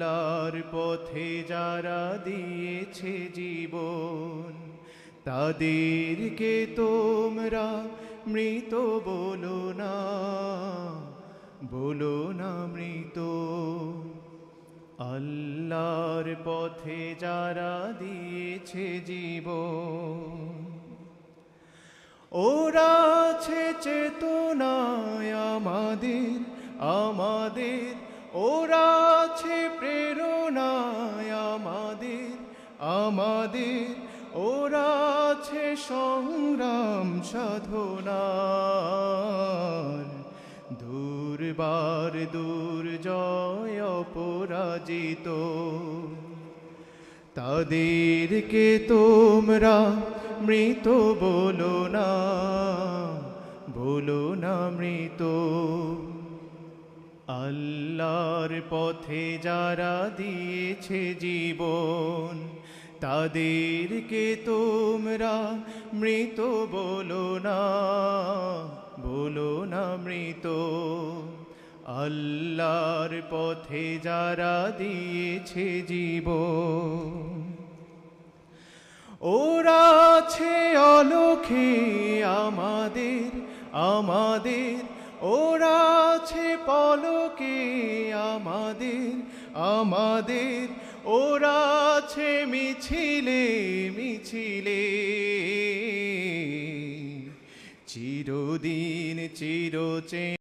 আল্লাহর পথে যারা দিয়েছে জীবন, তাদেরকে তোমরা মৃত বলো না বলো না মৃত। আল্লাহর পথে যারা দিয়েছে জীবন, ওরা আছে চেতনায় আমাদের আমাদের ওরা আছে প্রেরণায় আমাদের আমাদের। ওরা আছে সংগ্রাম সাধনার। দুর্বার দুর্জয় অপরাজিত। তাদেরকে তোমরা মৃত বলো না বলো না মৃত। আল্লাহর পথে যারা দিয়েছে জীবন, তাদেরকে তোমরা মৃত বলো না বলো না মৃত। আল্লাহর পথে যারা দিয়েছে জীবন, ওরা আছে অলোকে আমাদের আমাদের ওরা আছে পলকে আমাদের আমাদের। ওরা আছে মিছিলে মিছিলে। চিরদিন চিরচে